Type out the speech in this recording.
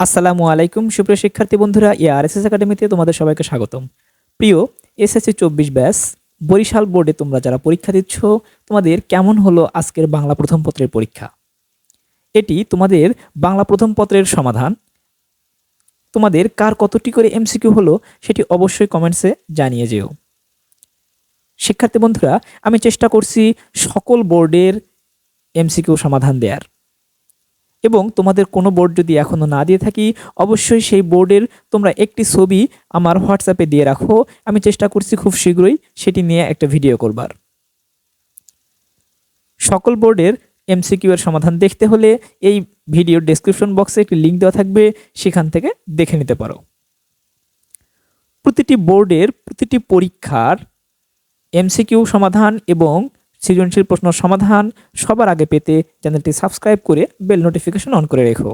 আসসালামু আলাইকুম, সুপ্রিয় শিক্ষার্থী বন্ধুরা এআরএসএস একাডেমিতে তোমাদের সবাইকে স্বাগতম। প্রিয় এসএসসি চব্বিশ ব্যাস, বরিশাল বোর্ডে তোমরা যারা পরীক্ষা দিচ্ছ, তোমাদের কেমন হলো আজকের বাংলা প্রথম পত্রের পরীক্ষা? এটি তোমাদের বাংলা প্রথম পত্রের সমাধান। তোমাদের কার কতটি করে এমসিকিউ হলো, সেটি অবশ্যই কমেন্টসে জানিয়ে যেও। শিক্ষার্থী বন্ধুরা, আমি চেষ্টা করছি সকল বোর্ডের এমসিকিউ সমাধান দেওয়ার এবং তোমাদের কোনো বোর্ড যদি এখনও না দিয়ে থাকি, অবশ্যই সেই বোর্ডের তোমরা একটি ছবি আমার হোয়াটসঅ্যাপে দিয়ে রাখো। আমি চেষ্টা করছি খুব শীঘ্রই সেটি নিয়ে একটা ভিডিও করবার। সকল বোর্ডের এমসিকিউ এর সমাধান দেখতে হলে এই ভিডিওর ডেসক্রিপশন বক্সে একটি লিঙ্ক দেওয়া থাকবে, সেখান থেকে দেখে নিতে পারো। প্রতিটি বোর্ডের প্রতিটি পরীক্ষার এমসিকিউ সমাধান এবং সৃজনশীল প্রশ্ন সমাধান সবার আগে পেতে চ্যানেলটি সাবস্ক্রাইব করে বেল নোটিফিকেশন অন করে রেখো।